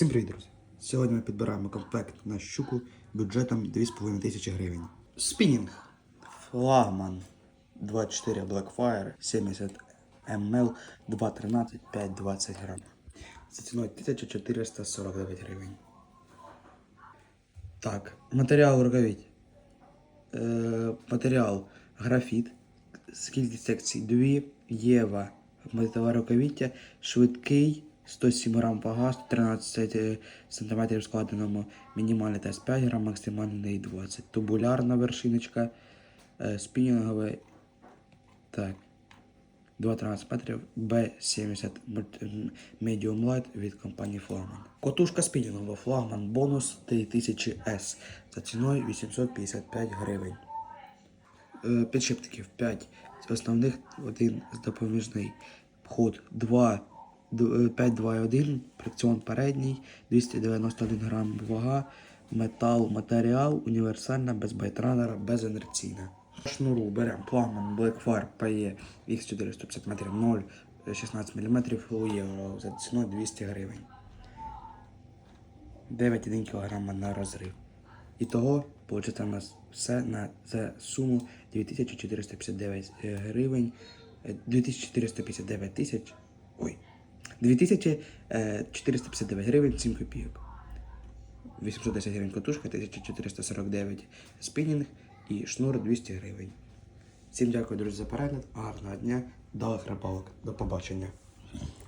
Всім привіт, друзі! Сьогодні ми підбираємо комплект на щуку бюджетом 2,5 тисячі гривень. Спінінг. Флагман 24 Blackfire 70 ml 2,13 5,20 грам. За ціною 1449 гривень. Так, матеріал рукавиць. Е, матеріал графіт. Скільки секцій? Дві. Єва. Металеве рукавиття. Швидкий. 107 грам вага, 13 см складеному. Мінімальний тест 5 грам, максимальний 20. Тубулярна вершиночка. Е, спінінгове. Так. 2,13 метрів B70 Medium Light від компанії Flagman. Котушка спінінгова Flagman бонус 3000 S за ціною 855 гривень. Е, Підшипників 5 основних, один з допоміжний. Ход 2, 5, 2 1, фрикціон передній, 291 грам вага, метал, матеріал, універсальна, без байтранера, безінерційна. Шнуру беремо Pлагman Blackfire PE X450 метрів 0, 16 мм євро за ціною 200 гривень. 9,1 кг на розрив. І того виходить у нас все на за суму 2459 гривень. е, 2459 тисяч. Ой. 2459 гривень 7 копійок. 810 гривень котушка, 1449 спінінг і шнур 200 гривень. Всім дякую, друзі, за перегляд. Гарного дня, далих рибалок. До побачення.